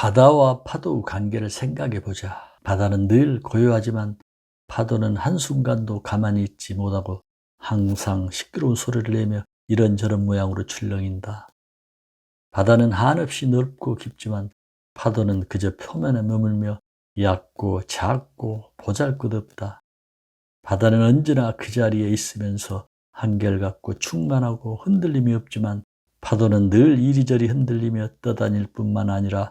바다와 파도 관계를 생각해 보자. 바다는 늘 고요하지만 파도는 한순간도 가만히 있지 못하고 항상 시끄러운 소리를 내며 이런저런 모양으로 출렁인다. 바다는 한없이 넓고 깊지만 파도는 그저 표면에 머물며 얕고 작고 보잘것없다. 바다는 언제나 그 자리에 있으면서 한결같고 충만하고 흔들림이 없지만 파도는 늘 이리저리 흔들리며 떠다닐 뿐만 아니라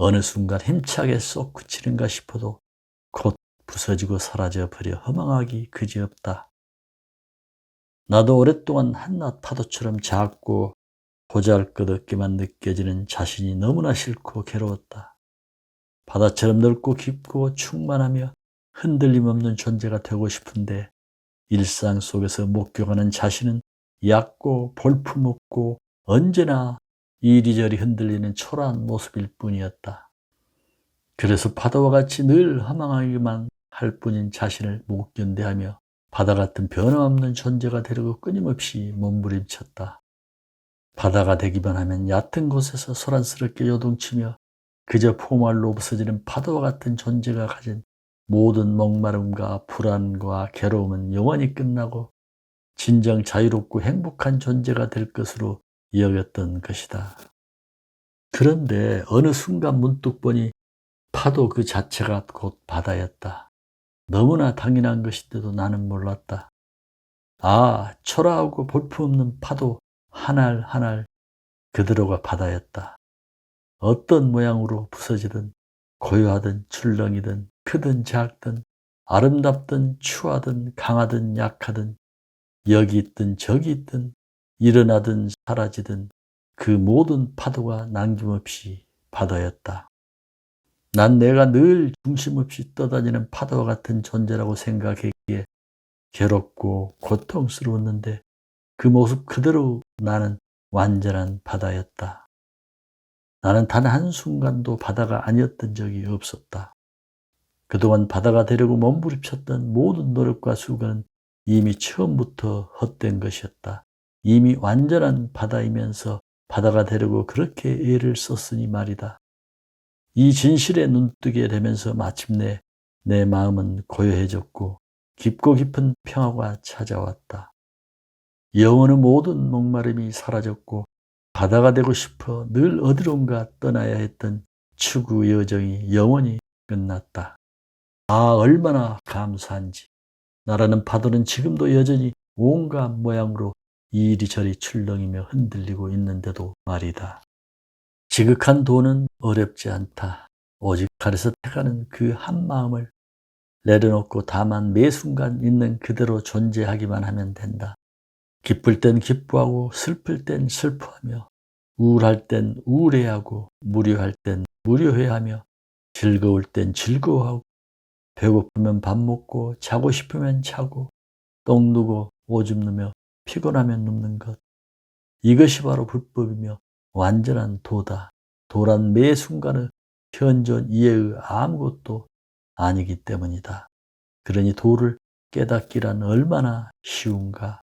어느 순간 힘차게 쏙 그치는가 싶어도 곧 부서지고 사라져 버려 허망하기 그지없다. 나도 오랫동안 한낱 파도처럼 작고 보잘것없게만 느껴지는 자신이 너무나 싫고 괴로웠다. 바다처럼 넓고 깊고 충만하며 흔들림 없는 존재가 되고 싶은데 일상 속에서 목격하는 자신은 얕고 볼품없고 언제나 이리저리 흔들리는 초라한 모습일 뿐이었다. 그래서 파도와 같이 늘 허망하기만 할 뿐인 자신을 못 견뎌하며 바다 같은 변함없는 존재가 되려고 끊임없이 몸부림쳤다. 바다가 되기만 하면 얕은 곳에서 소란스럽게 요동치며 그저 포말로 없어지는 파도와 같은 존재가 가진 모든 목마름과 불안과 괴로움은 영원히 끝나고 진정 자유롭고 행복한 존재가 될 것으로 여겼던 것이다. 그런데 어느 순간 문득 보니 파도 그 자체가 곧 바다였다. 너무나 당연한 것인데도 나는 몰랐다. 아, 초라하고 볼품없는 파도 하날 하날 그대로가 바다였다. 어떤 모양으로 부서지든 고요하든 출렁이든 크든 작든 아름답든 추하든 강하든 약하든 여기 있든 저기 있든 일어나든 사라지든 그 모든 파도가 남김없이 바다였다. 난 내가 늘 중심 없이 떠다니는 파도와 같은 존재라고 생각했기에 괴롭고 고통스러웠는데 그 모습 그대로 나는 완전한 바다였다. 나는 단 한순간도 바다가 아니었던 적이 없었다. 그동안 바다가 되려고 몸부림쳤던 모든 노력과 수고는 이미 처음부터 헛된 것이었다. 이미 완전한 바다이면서 바다가 되려고 그렇게 애를 썼으니 말이다. 이 진실에 눈뜨게 되면서 마침내 내 마음은 고요해졌고 깊고 깊은 평화가 찾아왔다. 영혼의 모든 목마름이 사라졌고 바다가 되고 싶어 늘 어디론가 떠나야 했던 추구 여정이 영원히 끝났다. 아, 얼마나 감사한지. 나라는 파도는 지금도 여전히 온갖 모양으로 이리저리 출렁이며 흔들리고 있는데도 말이다. 지극한 도는 어렵지 않다. 오직 가려서 태가는 그 한 마음을 내려놓고 다만 매 순간 있는 그대로 존재하기만 하면 된다. 기쁠 땐 기뻐하고 슬플 땐 슬퍼하며 우울할 땐 우울해하고 무료할 땐 무료해하며 즐거울 땐 즐거워하고 배고프면 밥 먹고 자고 싶으면 자고 똥 누고 오줌 누며 피곤하면 눕는 것 이것이 바로 불법이며 완전한 도다. 도란 매 순간의 현존 이해의 아무것도 아니기 때문이다. 그러니 도를 깨닫기란 얼마나 쉬운가.